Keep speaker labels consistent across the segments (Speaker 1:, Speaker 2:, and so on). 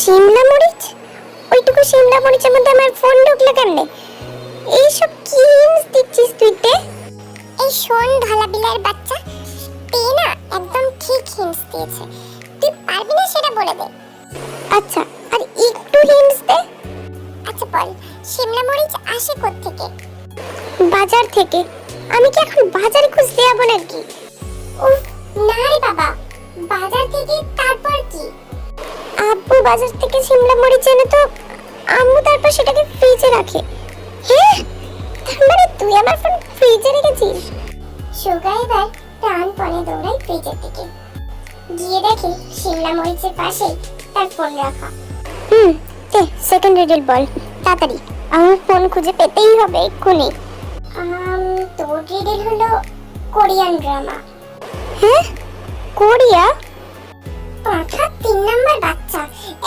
Speaker 1: শিমলা মরিচ? ওইটুকু শিমলা মরিচের মধ্যে আমার ফোন ঢুকলো কেমনে? এইসব কি হিন্স দিচ্ছিস তুই তে? এই শোন ধলা বিলার বাচ্চা তে না একদম ঠিক হিন্স দিয়েছে। তুই পারবি না সেটা বলে দে। আচ্ছা আর একটু হিন্স দে। আচ্ছা বল শিমলা মরিচ আসে থেকে বাজার থেকে। আমি কি এখন বাজারে খুঁজতে যাব নাকি? উফ না রে বাবা। বাজার থেকে তারপর কি? আব্বু বাজার থেকে শিমলা মরিচ এনে তো আম্মু তারপর সেটাকে ফ্রিজে রাখে। হ্যাঁ তার মানে তুই আমার ফোন ফ্রিজে রেখেছিস? সুগা এবার প্রাণপণে দৌড়ায় ফ্রিজের দিকে। গিয়ে দেখে শিমলা মরিচের পাশে তার ফোন রাখা। হুম তে সেকেন্ড রিডেল বল। তাড়াতাড়ি। আমার ফোন খুঁজে পেতেই হবে এক্ষুনি। আম তোর রিডেল হলো কোরিয়ান ড্রামা হ্যাঁ? কোরিয়া? পাঠা তিন নাম্বার বাচ্চা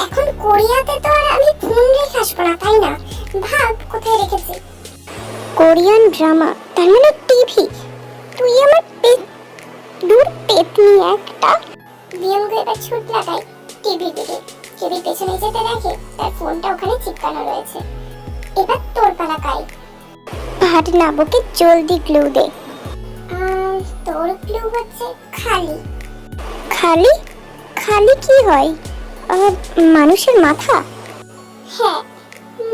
Speaker 1: এখন কোরিয়াতে তো আর আমি ফোন রেখে আসব না, তাই না? ভাব, কোথায় রেখেছি? কোরিয়ান ড্রামা, তার মানে টিভি। তুই আমার পেট, দূর পেতনি একটা বিয়ঙ্গ এবার ছুট লাগাই টিভির দিকে যদি পেছনে যেতে দেখে তার ফোনটা ওখানে চিপকানো রয়েছে। এবার তোর পালা কাই। ভাট নাবকে জলদি ক্লু দে। তোর ক্লু হচ্ছে খালি। খালি? খালি কি হয়? মানুষের মাথা? হ্যাঁ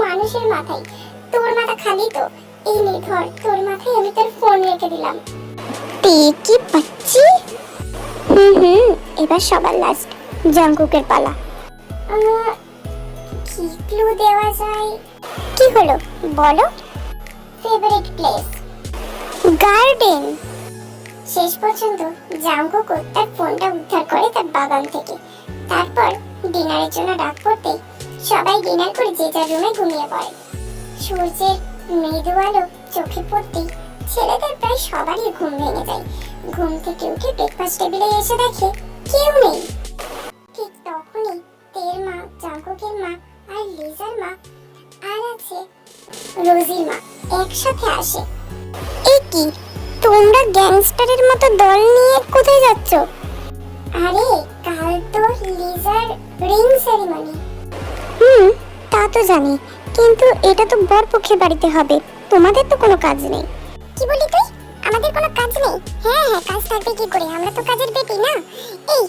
Speaker 1: মানুষের মাথায় তোর মাথা খালি তো। এই নে ধর তোর মাথায় আমি তোর ফোন রেখে দিলাম। তে কি পাচ্ছি? হুম হুম এবার সবার লাস্ট জাঙ্কুকের পালা। কি ক্লু দেওয়া যায়? কি হলো? বলো। ফেভারিট প্লেস গার্ডেন শেষ পর্যন্ত জাঙ্কুক তার ফোনটা উদ্ধার করে তার বাগান থেকে। তারপর ডিনারের জন্য ডাক পড়তেই সবাই ডিনার করে যে যার রুমে ঘুমিয়ে পড়ে। সূর্যের মৃদু আলো চোখে পড়তেই ছেলেদের প্রায় সবারই ঘুম ভেঙে যায়। ঘুম থেকে উঠে ব্রেকফাস্ট টেবিলে এসে দেখে কেউ নেই। ঠিক তখনই তের মা, জাঙ্কুকের মা আর লিজার মা আর আছে রোজির মা একসাথে আসে। এ কি তোমরা গ্যাংস্টারের মতো দল নিয়ে কোথায় যাচ্ছ? আরে কাল তো লিজার রিং সেরিমনি। হুম। তা তো জানি কিন্তু এটা তো বরপক্ষের বাড়িতে হবে তোমাদের তো কোনো কাজ নেই। কি বলি তুই? আমাদের কোনো কাজ নেই? হ্যাঁ হ্যাঁ কাজ থাকবে কি করে? আমরা তো কাজের বেটি না। এই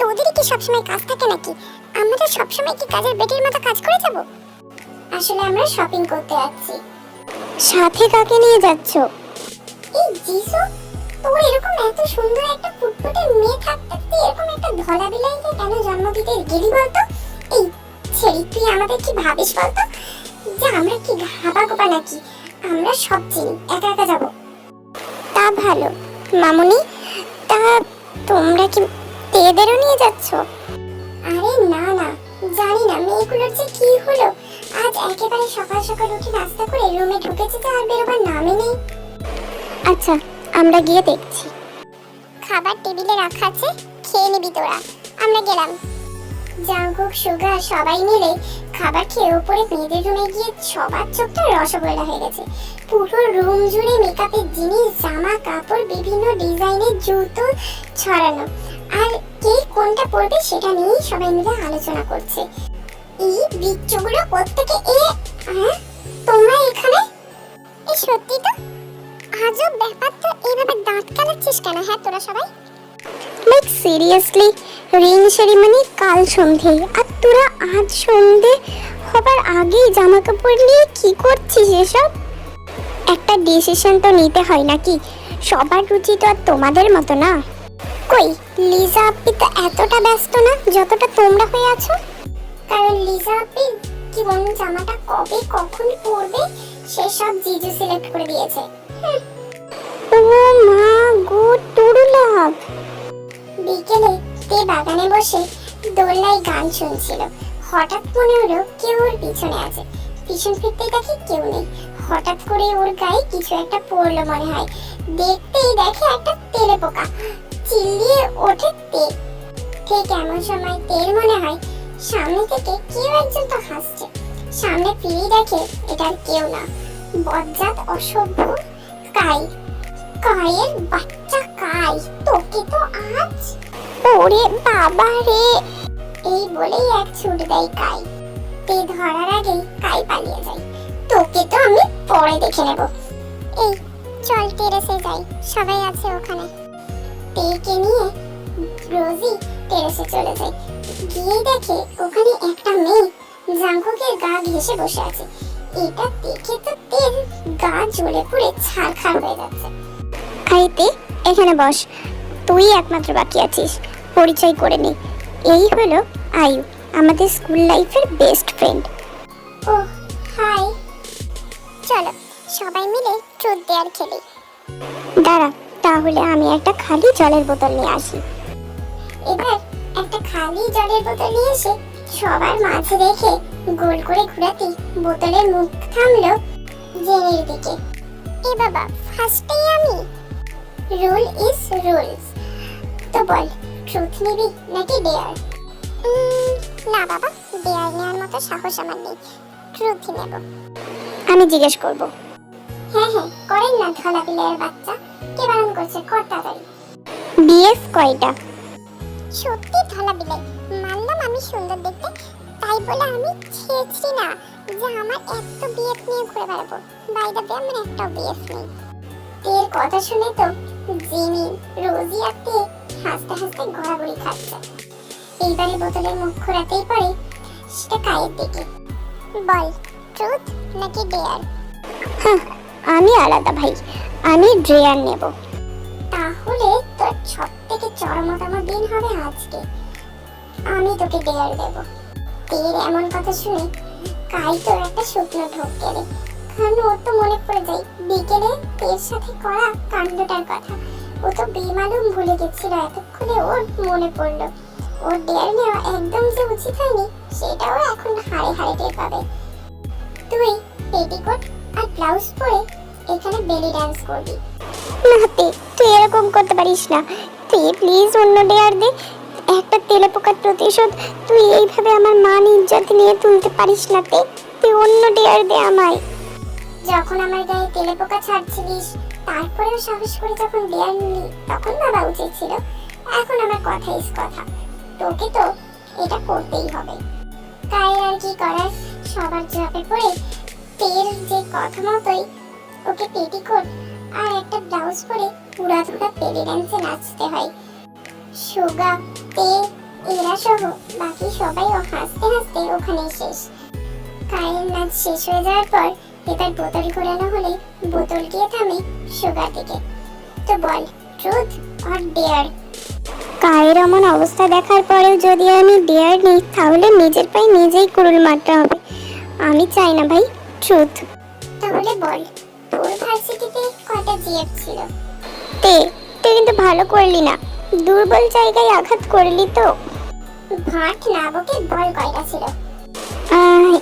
Speaker 1: তোদের কি সবসময় কাজ থাকে নাকি? আমরা তো সবসময় কি কাজের বেটির মতো কাজ করে যাব? আসলে আমরা শপিং করতে যাচ্ছি। সাথে কাকে নিয়ে যাচ্ছ? এই জিসু তোর এরকম এত সুন্দর একটা ফুটফুটে মেয়ে থাকতে এরকম একটা ধলা বিলাইকে কেন জন্ম দিতে গেলি বলতো? এই ছেড়ি তুই আমাদের কি ভাবিস বলতো? যে আমরা কি ঘাবা গোপা নাকি? আমরা সব চিনি, একা একা যাব। তা ভালো। মামুনি, তা তোমরা কি তেদেরও নিয়ে যাচ্ছ? আরে না না, জানি না, মেয়েগুলোর যে কি হলো। আজ একেবারে সকাল সকাল উঠে নাস্তা করে রুমে ঢুকেছে তো আর বেরোবার নামে নেই। আচ্ছা আমরা গিয়ে দেখছি। খাবার টেবিলে রাখা আছে, খেয়ে নিবি তোরা। আমরা গেলাম। জাঙ্কুক, সুগা সবাই মিলে খাবার খেয়ে উপরে মেয়েদের রুমে গিয়ে সবার চোখটা রসগোল্লা হয়ে গেছে। পুরো রুম জুড়ে মেকআপের জিনিস, জামা, কাপড়, বিভিন্ন ডিজাইনের জুতো ছড়ানো। আর কে কোনটা পরবে সেটা নিয়েই সবাই মিলে আলোচনা করছে। এই বিচ্ছুগুলো কোত্থেকে এ হ্যাঁ তোমরা এখানে? এই সত্যি তো? আজব ব্যাপার এইভাবে দাঁত কালাচ্ছিস কেন? হ্যাঁ তোরা সবাই? লাইক সিরিয়াসলি রিং সেরিমনি কাল সন্ধে। আর তোরা আজ সন্ধে হবার আগেই জামা কাপড় নিয়ে কি করছিস এসব? একটা ডিসিশন তো নিতে হয় নাকি? সবার রুচি তো আর তোমাদের মতো না। কই, লিজা আপনি তো এতটা ব্যস্ত না, যতটা তোমরা হয়ে আছো? কারণ লিজা আপনি কি কোন জামাটা কবে কখন পরবে, সেসব জিজু সিলেক্ট করে দিয়েছে। ও মা গো টুরুলাভ বিকেলে তে বাগানে বসে দোলনায় গান শুনছিল। হঠাৎ মনে হলো কেউ ওর পিছনে আছে। পিছন ফিরতেই দেখে কেউ নেই। হঠাৎ করে ওর গায়ে কিছু একটা পড়ল মনে হয়। দেখতেই দেখে একটা তেলে পোকা। চিল্লিয়ে ওঠে তে। ঠিক এমন সময় তেল মনে হয়? সামনে থেকে কেউ একজন তো হাসছে। সামনে ফিরেই দেখে এটা কেউ না। বজ্জাত অসভ্য কাই। কায়ের বাচ্চা কাই তোকে তো আজ। ওরে বাবা রে। এই বলেই এক ছুট দেয় কাই। তে ধরার আগেই কাই পালিয়ে যায়। তোকে তো আমি পরে দেখে নেব। এই, চল টেরেসে যাই। সবাই আছে ওখানে। তেকে নিয়ে রোজি টেরেসে চলে যায়। গিয়ে দেখে ওখানে একটা মেয়ে জাঙ্কুকের গা ঘেসে বসে আছে। এটা দেখে তো তের গা জ্বলে পুড়ে ছারখার হয়ে যাচ্ছে। আইতে এখানে বস। তুই একমাত্র বাকি আছিস। পরিচয় করে নে। এই হলো আয়ু আমাদের স্কুল লাইফের বেস্ট ফ্রেন্ড। ও হাই। চলো সবাই মিলে ট্রুথ দেয়ার খেলি। দাঁড়া তাহলে আমি একটা খালি জলের বোতল নিয়ে আসি। এবার একটা খালি জলের বোতল নিয়ে এসে সবার মাঝে রেখে গোল করে ঘোরাতে বোতলের মুখ থামলো জেনের দিকে। এ বাবা ফার্স্টেই আমি। Rule is rules. তো বল ট্রুথ নিবি নাকি ডেয়ার না বাবা ডেয়ার নেওয়ার মতো সাহস আমার নেই। ট্রুথই নেব। আমি জিজ্ঞেস করব। হ্যাঁ হ্যাঁ করেন না ধলা বিলের বাচ্চা। কে বারণ করছে কর তাড়াতাড়ি। বিএফ কয়টা? সত্যি ধলা বিলে মানলাম আমি সুন্দর দেখতে তাই বলে আমি ছেড়ছি না যে আমার এত বিএফ নিয়ে ঘুরে বেড়াবো। বাইরে আমার একটাও বিএফ নেই। এর কথা শুনে তো জিমি রোজি তে হাসতে হাসতে ঘোরাঘুরি খাচ্ছে। এইবারে বোতলের মুখ খোরাতেই পড়ে সেটা কায়ের দিকে। বল ট্রুথ নাকি ডেয়ার হ্যাঁ আমি আলাদা ভাই আমি ড্রেয়ার নেব। তাহলে তোর সব থেকে চরমতম দিন হবে আজকে। আমি তোকে ডেয়ার দেব। তের এমন কথা শুনে কাই তোর একটা শুকনো ঢোক গেলে কারণ ওর তো মনে পড়ে যায়। বিকেলে তের সাথে করা কাণ্ডটার কথা। ও তো বেমালুম ভুলে গেছিল, এতক্ষণে ওর মনে পড়ল। ওর ডেয়ার নেওয়া একদম যে উচিত হয়নি, সেটাও এখন হাড়ে হাড়ে টের পাবে। তুই পেটিকোট আর ব্লাউজ পরে এখানে বেলি ডান্স করবি। নাতে তুই এরকম করতে পারিস না। তুই প্লিজ অন্য ডেয়ার দে। একটা তেলে পোকার প্রতিশোধ তুই এইভাবে আমার মান ইজ্জত নিয়ে তুলতে পারিস না তে। তুই অন্য ডেয়ার দে আমায়। যখন আমার গায়ে তেলে পোকা ছাড়ছিলিস, তারপরেও সাহস করে যখন ডেয়ার নিলি, তখন ভাবা উচিত ছিল এখন আমার কথা ইস কথা। তোকে তো এটা করতেই হবে। তাই আর কি করার? সবার চাপে পড়ে তেল যে কথা মতোই ওকে পেটিকোট আর একটা ব্লাউজ পরে পুরা ধুরা পেলি ডান্সে নাচতে হয়। সুগা, তে, এরা সহ বাকি সবাইও হাসতে হাসতে ওখানে শেষ। কায়ের নাচ শেষ হয়ে যাওয়ার পর এবার বোতল ঘোরানো হলে বোতল গিয়ে থামে সুগার দিকে। তো বল ট্রুথ অর ডেয়ার কায়ের এমন অবস্থা দেখার পরেও যদি আমি ডেয়ার নিই তাহলে নিজের পায়ে নিজেই কুড়ুল মারতে হবে। আমি চাই না ভাই ট্রুথ তাহলে বল তোর ভার্সিটিতে কটা জিএফ ছিল? তে তুই কিন্তু ভালো করলি না। দুর্বল জায়গায় আঘাত করলি তো। ভাট না বকে বল কয়টা ছিল?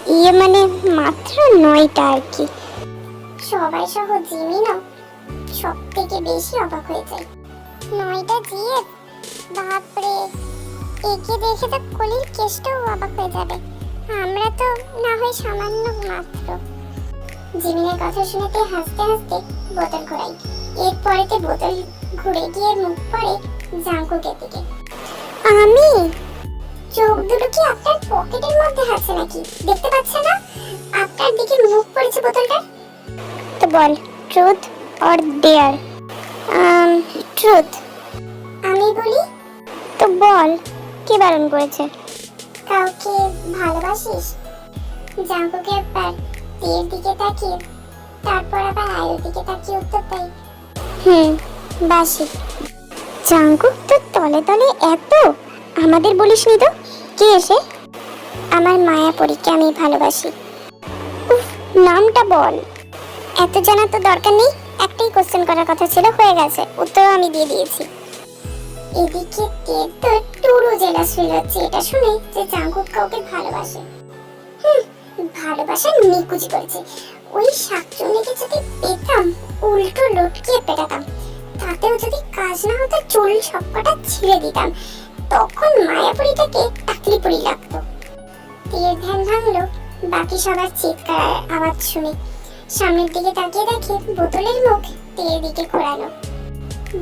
Speaker 1: ইয়ে মানে মাত্র নয়টা আর কি। সবাই সহ জিমি না সব থেকে বেশি অবাক হয়ে যায়। নয়টা জিএফ? বাপরে, একে দেখে তো কলির কেষ্টও অবাক হয়ে যাবে। আমরা তো না হয় সামান্য মাত্র। জিমিনের কথা শুনেতে হাসতে হাসতে বোতল ঘোরাই। এরপরেতে বোতল ঘুরে গিয়ে মুখ পড়ে জাঙ্কুকের দিকে। আমি? চোখ দুটো কি আপনার পকেটের মধ্যে আছে নাকি? দেখতে পাচ্ছেন না? আপনার দিকে মুখ পড়েছে বোতলটার তো বল ট্রুথ অর ডেয়ার ট্রুথ আমি বলি? তো বল, কে বারণ করেছে? কাউকে ভালোবাসিস? জাঙ্কুকে একবার তীর দিকে তাকিয়ে, তারপর আবার আয়ুর দিকে তাকিয়ে উত্তর দেয়, হুম, বাসি। জাঙ্কুক তো তলে তলে এত? আমাদের বলিস নি তো? কে এসে আমার মায়াপরীকে আমি ভালোবাসি। নামটা বল। এত জানা তো দরকার নেই, একটাই কোশ্চেন করার কথা ছিল, হয়ে গেছে। উত্তরও আমি দিয়ে দিয়েছি। এদিকে তো টুরু জেলাস হয়ে যাচ্ছে এটা শুনে যে জাঙ্কুক কাউকে ভালোবাসে। ভালোবাসা নিকুচি করেছে। ওই শাকচুন্নিকে যদি পেতাম, উল্টো লটকিয়ে পেটাতাম, তাতেও যদি কাজ না হতো, চুল সবকটা ছিঁড়ে দিতাম। তখন মায়াপুরীটাকে টাকলিপুরি লাগতো তীর ধ্যান ভাঙলো, বাকি সবার চিৎকার আওয়াজ শুনে। সামনের দিকে তাকিয়ে দেখে বোতলের মুখ তীরের দিকে ঘোরানো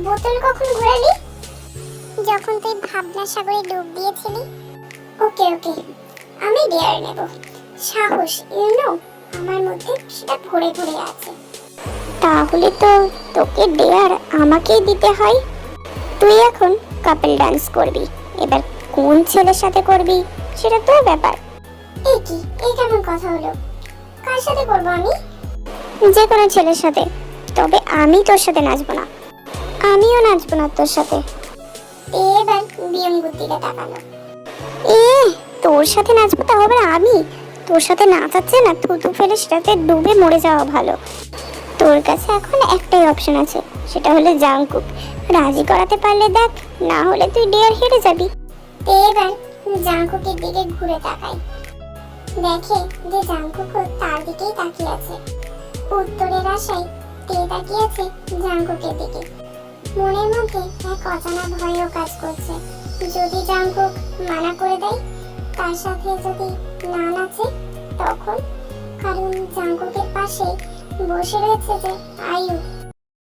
Speaker 1: বোতল কখন ঘোরালি? যখন তুই ভাবনা সাগরে ডুব দিয়েছিলি। ওকে ওকে, আমি ডেয়ার নেব। সাহস ইউ নো আমার মধ্যে সেটা ভরে ভরে আছে। তাহলে তো তোকে ডেয়ার আমাকেই দিতে হয়। তুই এখন কাপল ডান্স করবি। এবার কোন ছেলের সাথে করবি সেটা তোর ব্যাপার। এই কি? এই কেমন কথা হলো? কার সাথে করব আমি? যে কোনো ছেলের সাথে। তবে আমি তোর সাথে নাচবো না। আমিও নাচবো না তোর সাথে। এবার বিয়ম বুদ্ধিটা তাকালো এ তোর সাথে নাচবো তা হবে আমি। তোর সাথে নাচাচ্ছে না থুতু ফেলে সেটাতে ডুবে মরে যাওয়া ভালো। তোর কাছে এখন একটাই অপশন আছে সেটা হলো জাংকুক। রাজি করাতে পারলে দেখ না হলে তুই ডেয়ার হেরে যাবি। এবার জাংকুকের দিকে ঘুরে তাকাই। দেখে যে জাংকুক তার দিকেই তাকিয়ে আছে। উত্তরের আশায় তে তাকিয়ে আছে জাংকুকের দিকে। মনের মধ্যে এক অজানা ভয়ও কাজ করছে। যদি জাংকুক মানা করে দেয়, তার সাথে যদি না নাচে, তখন কারণ জাংকুকের পাশে বসে রয়েছে যে আয়ু।